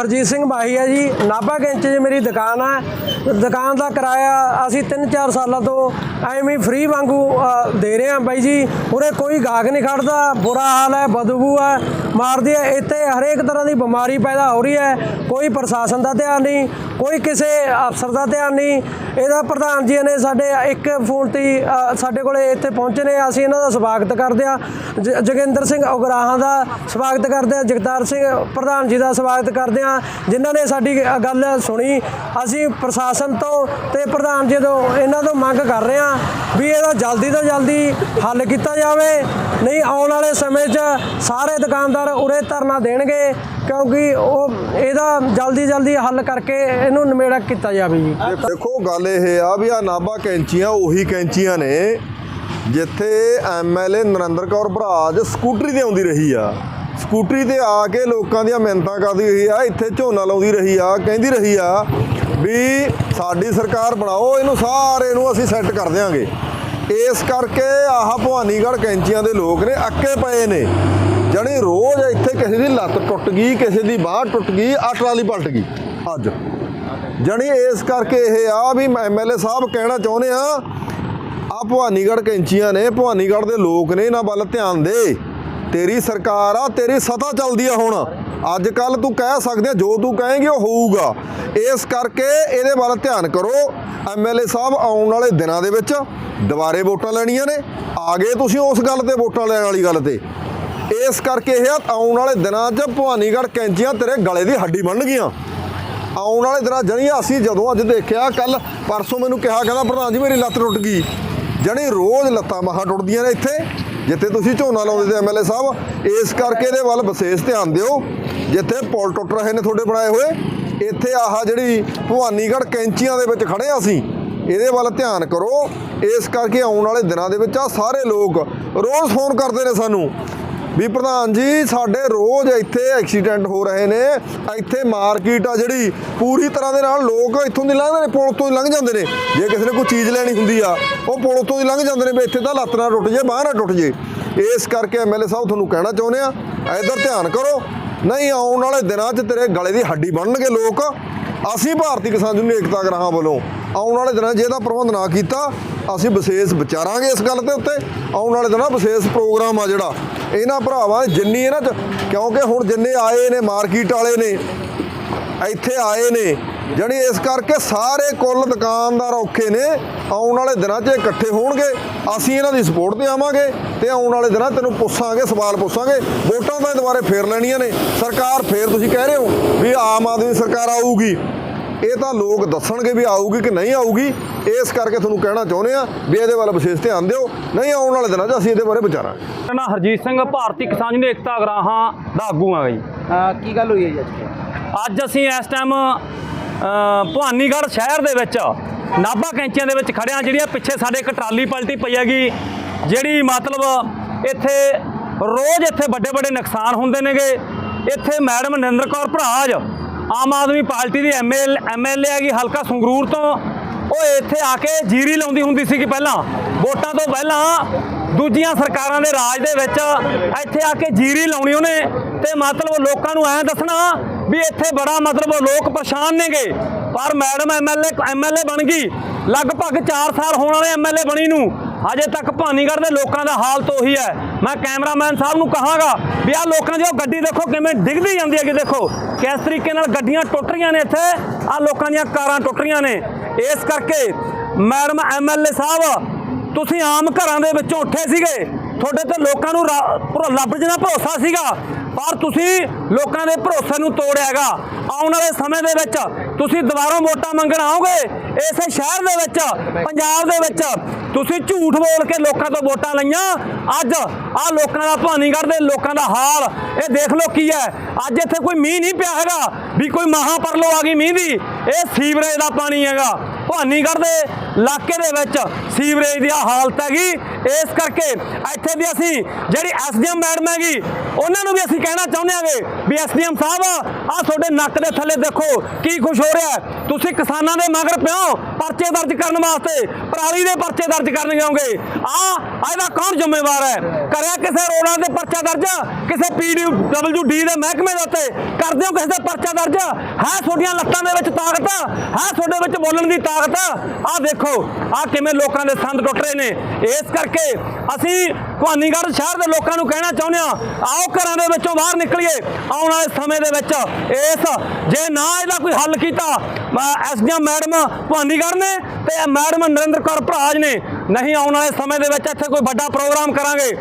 ਹਰਜੀਤ ਸਿੰਘ ਬਾਹੀ ਹੈ ਜੀ। ਨਾਭਾ ਕੈਂਚ 'ਚ ਮੇਰੀ ਦੁਕਾਨ ਹੈ ਦੁਕਾਨ ਦਾ ਕਿਰਾਇਆ ਅਸੀਂ 3-4 ਸਾਲਾਂ ਤੋਂ ਐਵੇਂ ਹੀ ਫ੍ਰੀ ਵਾਂਗੂ ਦੇ ਰਹੇ ਹਾਂ ਬਾਈ ਜੀ। ਉਰੇ ਕੋਈ ਗਾਹਕ ਨਹੀਂ ਖੜਦਾ। ਬੁਰਾ ਹਾਲ ਹੈ, ਬਦਬੂ ਹੈ। ਮਾਰਦੀ ਹੈ। ਇੱਥੇ ਹਰੇਕ ਤਰ੍ਹਾਂ ਦੀ ਬਿਮਾਰੀ ਪੈਦਾ ਹੋ ਰਹੀ ਹੈ। ਕੋਈ ਪ੍ਰਸ਼ਾਸਨ ਦਾ ਧਿਆਨ ਨਹੀਂ। ਕੋਈ ਕਿਸੇ ਅਫਸਰ ਦਾ ਧਿਆਨ ਨਹੀਂ। ਇਹਦਾ ਪ੍ਰਧਾਨ ਜੀ ਨੇ ਸਾਡੇ ਇੱਕ ਫੋਨ ਤੇ ਹੀ, ਸਾਡੇ ਕੋਲੇ ਇੱਥੇ ਪਹੁੰਚੇ ਨੇ ਅਸੀਂ ਇਹਨਾਂ ਦਾ ਸਵਾਗਤ ਕਰਦੇ ਹਾਂ। ਜ- ਜੋਗਿੰਦਰ ਸਿੰਘ ਉਗਰਾਹਾਂ ਦਾ ਸਵਾਗਤ ਕਰਦੇ ਹਾਂ ਜਗਤਾਰ ਸਿੰਘ ਪ੍ਰਧਾਨ ਜੀ ਦਾ ਸਵਾਗਤ ਕਰਦੇ ਹਾਂ ਜਿਨ੍ਹਾਂ ਨੇ ਸਾਡੀ ਗੱਲ ਸੁਣੀ। ਅਸੀਂ ਪ੍ਰਸ਼ਾਸਨ ਤੋਂ ਤੇ ਪ੍ਰਧਾਨ ਜੀ ਤੋਂ ਇਹਨਾਂ ਤੋਂ ਮੰਗ ਕਰ ਰਹੇ ਹਾਂ ਵੀ ਇਹਦਾ ਜਲਦੀ ਤੋਂ ਜਲਦੀ ਹੱਲ ਕੀਤਾ ਜਾਵੇ। ਨਹੀਂ ਆਉਣ ਵਾਲੇ ਸਮੇਂ 'ਚ ਸਾਰੇ ਦੁਕਾਨਦਾਰ ਉਰੇ ਧਰਨਾ ਦੇਣਗੇ ਕਿਉਂਕਿ ਉਹ ਇਹਦਾ ਜਲਦੀ ਜਲਦੀ ਹੱਲ ਕਰਕੇ ਇਹਨੂੰ ਨਿਮੇੜਾ ਕੀਤਾ ਜਾਵੇ ਜੀ। ਦੇਖੋ ਗੱਲ ਇਹ ਆ ਵੀ ਆ ਨਾਭਾ ਕੈਂਚੀਆਂ ਉਹੀ ਕੈਂਚੀਆਂ ਨੇ, ਜਿੱਥੇ ਐਮਐਲਏ ਨਰਿੰਦਰ ਕੌਰ ਭਰਾਜ ਸਕੂਟਰੀ ਤੇ ਆਉਂਦੀ ਰਹੀ ਆ। ਸਕੂਟਰੀ ਤੇ ਆ ਕੇ ਲੋਕਾਂ ਦੀਆਂ ਮਿਹਨਤਾਂ ਕਰਦੀ ਰਹੀ ਆ, ਇੱਥੇ ਝੋਨਾ ਲਾਉਂਦੀ ਰਹੀ ਆ, ਕਹਿੰਦੀ ਰਹੀ ਆ ਵੀ ਸਾਡੀ ਸਰਕਾਰ ਬਣਾਓ, ਇਹਨੂੰ ਸਾਰੇ ਨੂੰ ਅਸੀਂ ਸੈੱਟ ਕਰ ਦਿਆਂਗੇ। ਇਸ ਕਰਕੇ ਆਹ ਭਵਾਨੀਗੜ੍ਹ ਕੈਂਚੀਆਂ ਦੇ ਲੋਕ ਨੇ ਅੱਕੇ ਪਏ ਨੇ। ਜਾਣੀ ਰੋਜ਼ ਇੱਥੇ ਕਿਸੇ ਦੀ ਲੱਤ ਟੁੱਟ ਗਈ, ਕਿਸੇ ਦੀ ਬਾਹ ਟੁੱਟ ਗਈ ਆ ਟਰਾਲੀ ਪਲਟ ਗਈ, ਅੱਜ। ਜਾਣੀ ਇਸ ਕਰਕੇ ਇਹ ਆ ਵੀ ਐਮਐਲਏ ਸਾਹਿਬ ਕਹਿਣਾ ਚਾਹੁੰਦੇ ਆ ਆ ਭਵਾਨੀਗੜ੍ਹ ਕੈਂਚੀਆਂ ਨੇ, ਭਵਾਨੀਗੜ੍ਹ ਦੇ ਲੋਕ ਨੇ, ਇਹਨਾਂ ਵੱਲ ਧਿਆਨ ਦੇ। ਤੇਰੀ ਸਰਕਾਰ ਆ, ਤੇਰੀ ਸਤਾ ਚੱਲਦੀ ਆ ਹੁਣ। ਅੱਜ ਕੱਲ ਤੂੰ ਕਹਿ ਸਕਦੇ ਜੋ ਤੂੰ ਕਹੇਂਗੇ ਉਹ ਹੋਊਗਾ। ਇਸ ਕਰਕੇ ਇਹਦੇ ਵੱਲ ਧਿਆਨ ਕਰੋ। ਐਮਐਲਏ ਸਾਹਿਬ ਆਉਣ ਵਾਲੇ ਦਿਨਾਂ ਦੇ ਵਿੱਚ ਦੁਬਾਰੇ ਵੋਟਾਂ ਲੈਣੀਆਂ ਨੇ। ਆ ਗਏ ਤੁਸੀਂ ਉਸ ਗੱਲ ਤੇ ਵੋਟਾਂ ਲੈਣ ਵਾਲੀ ਗੱਲ ਤੇ। ਇਸ ਕਰਕੇ ਇਹ ਆਉਣ ਵਾਲੇ ਦਿਨਾਂ 'ਚ ਭਵਾਨੀਗੜ੍ਹ ਕੈਂਚੀਆਂ ਤੇਰੇ ਗਲੇ ਦੀ ਹੱਡੀ ਬਣ ਗਈਆਂ। ਆਉਣ ਵਾਲੇ ਦਿਨਾਂ ਜਣੀ ਅਸੀਂ ਜਦੋਂ ਅੱਜ ਦੇਖਿਆ ਕੱਲ ਪਰਸੋਂ ਮੈਨੂੰ ਕਿਹਾ, ਕਹਿੰਦਾ, ਪ੍ਰਧਾਨ ਜੀ, ਮੇਰੀ ਲੱਤ ਟੁੱਟ ਗਈ। ਜਣੀ ਰੋਜ਼ ਲੱਤਾਂ ਬਾਹਾਂ ਟੁੱਟਦੀਆਂ ਨੇ ਇੱਥੇ, ਜਿੱਥੇ ਤੁਸੀਂ ਝੋਨਾ ਲਾਉਂਦੇ ਤੇ ਐਮਐਲਏ ਸਾਹਿਬ, ਇਸ ਕਰਕੇ ਇਹਦੇ ਵੱਲ ਵਿਸ਼ੇਸ਼ ਧਿਆਨ ਦਿਓ। ਜਿੱਥੇ ਪੁਲ ਟੁੱਟ ਰਹੇ ਨੇ ਤੁਹਾਡੇ ਬਣਾਏ ਹੋਏ, ਇੱਥੇ ਆਹ ਜਿਹੜੀ ਭਵਾਨੀਗੜ੍ਹ ਕੈਂਚੀਆਂ ਦੇ ਵਿੱਚ ਖੜੇ ਹਾਂ ਅਸੀਂ, ਇਹਦੇ ਵੱਲ ਧਿਆਨ ਕਰੋ। ਇਸ ਕਰਕੇ ਆਉਣ ਵਾਲੇ ਦਿਨਾਂ ਦੇ ਵਿੱਚ ਆ ਸਾਰੇ ਲੋਕ ਰੋਜ਼ ਫੋਨ ਕਰਦੇ ਨੇ ਸਾਨੂੰ। ਵੀ ਪ੍ਰਧਾਨ ਜੀ, ਸਾਡੇ ਰੋਜ਼ ਇੱਥੇ ਐਕਸੀਡੈਂਟ ਹੋ ਰਹੇ ਨੇ। ਇੱਥੇ ਮਾਰਕੀਟ ਆ ਜਿਹੜੀ, ਪੂਰੀ ਤਰ੍ਹਾਂ ਦੇ ਨਾਲ ਲੋਕ ਇੱਥੋਂ ਦੀ ਲੰਘਦੇ ਨੇ, ਪੁਲ ਤੋਂ ਹੀ ਲੰਘ ਜਾਂਦੇ ਨੇ। ਜੇ ਕਿਸੇ ਨੇ ਕੋਈ ਚੀਜ਼ ਲੈਣੀ ਹੁੰਦੀ ਆ, ਉਹ ਪੁਲ ਤੋਂ ਹੀ ਲੰਘ ਜਾਂਦੇ ਨੇ ਵੀ ਇੱਥੇ ਤਾਂ ਲੱਤ ਨਾ ਟੁੱਟ ਜੇ ਬਾਹਰ ਨਾ ਟੁੱਟ ਜੇ। ਇਸ ਕਰਕੇ ਐਮਐਲਏ ਸਾਹਿਬ ਤੁਹਾਨੂੰ ਕਹਿਣਾ ਚਾਹੁੰਦੇ ਆ, ਇੱਧਰ ਧਿਆਨ ਕਰੋ। ਨਹੀਂ, ਆਉਣ ਵਾਲੇ ਦਿਨਾਂ 'ਚ ਤੇਰੇ ਗਲੇ ਦੀ ਹੱਡੀ ਬਣਨਗੇ ਲੋਕ। ਅਸੀਂ ਭਾਰਤੀ ਕਿਸਾਨ ਯੂਨੀਅਨ ਏਕਤਾ ਗਰਾਹਾਂ ਵੱਲੋਂ ਆਉਣ ਵਾਲੇ ਦਿਨਾਂ 'ਚ ਜੇ ਇਹਦਾ ਪ੍ਰਬੰਧ ਨਾ ਕੀਤਾ। ਅਸੀਂ ਵਿਸ਼ੇਸ਼ ਵਿਚਾਰਾਂਗੇ ਇਸ ਗੱਲ ਦੇ ਉੱਤੇ। ਆਉਣ ਵਾਲੇ ਦਿਨਾਂ ਵਿਸ਼ੇਸ਼ ਪ੍ਰੋਗਰਾਮ ਆ ਜਿਹੜਾ। ਇਹਨਾਂ ਭਰਾਵਾਂ ਜਿੰਨੀ ਇਹਨਾਂ 'ਚ ਕਿਉਂਕਿ ਹੁਣ ਜਿੰਨੇ ਆਏ ਨੇ, ਮਾਰਕੀਟ ਵਾਲੇ ਨੇ, ਇੱਥੇ ਆਏ ਨੇ, ਜਾਣੀ ਇਸ ਕਰਕੇ ਸਾਰੇ ਕੁੱਲ ਦੁਕਾਨਦਾਰ ਔਖੇ ਨੇ। ਆਉਣ ਵਾਲੇ ਦਿਨਾਂ 'ਚ ਇਕੱਠੇ ਹੋਣਗੇ। ਅਸੀਂ ਇਹਨਾਂ ਦੀ ਸਪੋਰਟ ਤੇ ਆਵਾਂਗੇ ਤੇ ਆਉਣ ਵਾਲੇ ਦਿਨਾਂ ਤੈਨੂੰ ਪੁੱਛਾਂਗੇ, ਸਵਾਲ ਪੁੱਛਾਂਗੇ। ਵੋਟਾਂ ਤਾਂ ਦੁਬਾਰੇ ਫੇਰ ਲੈਣੀਆਂ ਨੇ। ਸਰਕਾਰ ਫੇਰ ਤੁਸੀਂ ਕਹਿ ਰਹੇ ਹੋ ਵੀ ਆਮ ਆਦਮੀ ਸਰਕਾਰ ਆਊਗੀ। ਇਹ ਤਾਂ ਲੋਕ ਦੱਸਣਗੇ ਵੀ ਆਊਗੀ ਕਿ ਨਹੀਂ ਆਊਗੀ ਇਸ ਕਰਕੇ ਤੁਹਾਨੂੰ ਕਹਿਣਾ ਚਾਹੁੰਦੇ ਆ ਵੀ ਇਹਦੇ ਵੱਲ ਵਿਸ਼ੇਸ਼ ਧਿਆਨ ਦਿਓ ਨਹੀਂ ਆਉਣ ਵਾਲੇ ਦਿਨਾਂ 'ਚ ਅਸੀਂ ਇਹਦੇ ਬਾਰੇ ਵਿਚਾਰਾਂਗੇ। ਮੇਰਾ ਨਾਮ ਹਰਜੀਤ ਸਿੰਘ ਭਾਰਤੀ ਕਿਸਾਨ ਯੂਨੀਅਨ ਏਕਤਾ ਅਗਰਾਹਾਂ ਦਾ ਆਗੂ ਜੀ ਅਹ ਕੀ ਗੱਲ ਹੋਈ ਹੈ ਜੀ ਅੱਜ? ਅੱਜ ਅਸੀਂ ਇਸ ਟਾਈਮ ਭਵਾਨੀਗੜ੍ਹ ਸ਼ਹਿਰ ਦੇ ਵਿੱਚ ਨਾਭਾ ਕੈਂਚੀਆਂ ਦੇ ਵਿੱਚ ਖੜਿਆ ਜਿਹੜੀਆਂ ਪਿੱਛੇ ਸਾਡੇ ਇੱਕ ਟਰਾਲੀ ਪਲਟੀ ਪਈ ਹੈਗੀ ਜਿਹੜੀ ਮਤਲਬ ਇੱਥੇ ਰੋਜ਼ ਇੱਥੇ ਵੱਡੇ ਵੱਡੇ ਨੁਕਸਾਨ ਹੁੰਦੇ ਨੇਗੇ। ਇੱਥੇ ਮੈਡਮ ਨਰਿੰਦਰ ਕੌਰ ਭਰਾਜ ਆਮ ਆਦਮੀ ਪਾਰਟੀ ਦੀ ਐਮਐਲ ਐਮਐਲਏ ਹੈਗੀ, ਹਲਕਾ ਸੰਗਰੂਰ ਤੋਂ। ਉਹ ਇੱਥੇ ਆ ਕੇ ਜੀਰੀ ਲਾਉਂਦੀ ਹੁੰਦੀ ਸੀਗੀ ਪਹਿਲਾਂ। ਵੋਟਾਂ ਤੋਂ ਪਹਿਲਾਂ ਦੂਜੀਆਂ ਸਰਕਾਰਾਂ ਦੇ ਰਾਜ ਦੇ ਵਿੱਚ ਇੱਥੇ ਆ ਕੇ ਜੀਰੀ ਲਾਉਣੀ ਉਹਨੇ। ਤੇ ਮਤਲਬ ਲੋਕਾਂ ਨੂੰ ਐਂ ਦੱਸਣਾ ਵੀ ਇੱਥੇ ਬੜਾ ਮਤਲਬ ਲੋਕ ਪਰੇਸ਼ਾਨ ਨੇਗੇ। ਪਰ ਮੈਡਮ ਐਮਐਲਏ ਐਮਐਲਏ ਬਣ ਗਈ। ਲਗਭਗ 4 ਸਾਲ ਹੋਣ ਵਾਲੇ ਐਮਐਲਏ ਬਣੀ ਨੂੰ। ਹਜੇ ਤੱਕ ਭਾਨੀਗੜ੍ਹ ਦੇ ਲੋਕਾਂ ਦਾ ਹਾਲਤ ਉਹੀ ਹੈ। ਮੈਂ ਕੈਮਰਾਮੈਨ ਸਾਹਿਬ ਨੂੰ ਕਹਾਂਗਾ ਵੀ ਆਹ ਲੋਕਾਂ ਦੀ ਉਹ ਗੱਡੀ ਦੇਖੋ ਕਿਵੇਂ ਡਿੱਗਦੀ ਜਾਂਦੀ ਹੈ ਕਿ ਦੇਖੋ। ਕਿਸ ਤਰੀਕੇ ਨਾਲ ਗੱਡੀਆਂ ਟੁੱਟ ਰਹੀਆਂ ਨੇ ਇੱਥੇ, ਆਹ ਲੋਕਾਂ ਦੀਆਂ ਕਾਰਾਂ ਟੁੱਟ ਰਹੀਆਂ ਨੇ। ਇਸ ਕਰਕੇ ਮੈਡਮ ਐਮਐਲਏ ਸਾਹਿਬ, ਤੁਸੀਂ ਆਮ ਘਰਾਂ ਦੇ ਵਿੱਚੋਂ ਉੱਠੇ ਸੀਗੇ। ਤੁਹਾਡੇ ਤੇ ਲੋਕਾਂ ਨੂੰ ਰਾ- ਭਰੋ- ਰੱਬ ਜਿਹਾ ਭਰੋਸਾ ਸੀਗਾ। ਪਰ ਤੁਸੀਂ ਲੋਕਾਂ ਦੇ ਭਰੋਸੇ ਨੂੰ ਤੋੜਿਆਗਾ ਆਉਣ ਵਾਲੇ ਸਮੇਂ ਦੇ ਵਿੱਚ ਤੁਸੀਂ ਦੁਬਾਰਾ ਵੋਟਾਂ ਮੰਗਣ ਆਓਗੇ ਇਸੇ ਸ਼ਹਿਰ ਦੇ ਵਿੱਚ, ਪੰਜਾਬ ਦੇ ਵਿੱਚ। ਤੁਸੀਂ ਝੂਠ ਬੋਲ ਕੇ ਲੋਕਾਂ ਤੋਂ ਵੋਟਾਂ ਲਈਆਂ। ਅੱਜ ਆ ਲੋਕਾਂ ਦਾ ਭਾਨੀਗੜ੍ਹ ਦੇ ਲੋਕਾਂ ਦਾ ਹਾਲ, ਇਹ ਦੇਖ ਲਓ ਕੀ ਹੈ। ਅੱਜ ਇੱਥੇ ਕੋਈ ਮੀਂਹ ਨਹੀਂ ਪਿਆ ਹੈਗਾ ਵੀ ਕੋਈ ਮਹਾਪਰਲੋ ਆ ਗਈ ਮੀਂਹ ਦੀ, ਇਹ ਸੀਵਰੇਜ ਦਾ ਪਾਣੀ ਹੈਗਾ। ਭਾਨੀਗੜ੍ਹ ਦੇ ਇਲਾਕੇ ਦੇ ਵਿੱਚ ਸੀਵਰੇਜ ਦੀ ਆਹ ਹਾਲਤ ਹੈਗੀ। ਇਸ ਕਰਕੇ ਇੱਥੇ ਵੀ ਅਸੀਂ ਜਿਹੜੀ ਐਸਡੀਐਮ ਮੈਡਮ ਹੈਗੀ, ਉਹਨਾਂ ਨੂੰ ਵੀ ਅਸੀਂ ਕਹਿਣਾ ਚਾਹੁੰਦੇ ਹਾਂਗੇ ਵੀ ਐਸਡੀਐਮ ਸਾਹਿਬ, ਆਹ ਤੁਹਾਡੇ ਨੱਕ ਦੇ ਥੱਲੇ ਦੇਖੋ ਕੀ ਕੁਝ ਹੋ ਰਿਹਾ ਤੁਸੀਂ ਕਿਸਾਨਾਂ ਦੇ ਮਗਰ ਪਿਓ, ਪਰਚੇ ਦਰਜ ਕਰਨ ਵਾਸਤੇ, ਪਰਾਲੀ ਦੇ ਪਰਚੇ ਦਰਜ ਕਰਨ ਜਾਓਗੇ। ਆਹ ਆ ਇਹਦਾ ਕੌਣ ਜ਼ਿੰਮੇਵਾਰ ਹੈ? ਕਰਿਆ ਕਿਸੇ ਰੋਡਾਂ ਤੇ ਪਰਚਾ ਦਰਜ? ਕਿਸੇ ਪੀਡਬਲਯੂਡੀ ਦੇ ਮਹਿਕਮੇ ਦੇ ਉੱਤੇ ਕਰਦੇ ਹੋ ਕਿਸੇ ਦਾ ਪਰਚਾ ਦਰਜ? ਹੈ ਤੁਹਾਡੀਆਂ ਲੱਤਾਂ ਦੇ ਵਿੱਚ ਤਾਕਤ? ਹੈ ਤੁਹਾਡੇ ਵਿੱਚ ਬੋਲਣ ਦੀ ਤਾਕਤ? ਆ ਦੇਖੋ ਆ ਕਿਵੇਂ ਲੋਕਾਂ ਦੇ ਸੰਦ ਟੁੱਟ ਰਹੇ ਨੇ। ਇਸ ਕਰਕੇ ਅਸੀਂ ਭਵਾਨੀਗੜ੍ਹ ਸ਼ਹਿਰ ਦੇ ਲੋਕਾਂ ਨੂੰ ਕਹਿਣਾ ਚਾਹੁੰਦੇ ਆ ਆਓ ਘਰਾਂ ਦੇ ਵਿੱਚੋਂ ਬਾਹਰ ਨਿਕਲੀਏ। ਆਉਣ ਵਾਲੇ ਸਮੇਂ ਦੇ ਵਿੱਚ ਇਸ, ਜੇ ਨਾ ਇਹਦਾ ਕੋਈ ਹੱਲ ਕੀਤਾ ਐਸ ਐਸਡੀਐਮ ਮੈਡਮ ਭਵਾਨੀਗੜ੍ਹ ਨੇ ਤੇ ਮੈਡਮ ਨਰਿੰਦਰ ਕੌਰ ਭਰਾਜ ਨੇ। ਨਹੀਂ ਆਉਣ ਵਾਲੇ ਸਮੇਂ ਦੇ ਵਿੱਚ ਇੱਥੇ ਕੋਈ ਵੱਡਾ ਪ੍ਰੋਗਰਾਮ ਕਰਾਂਗੇ।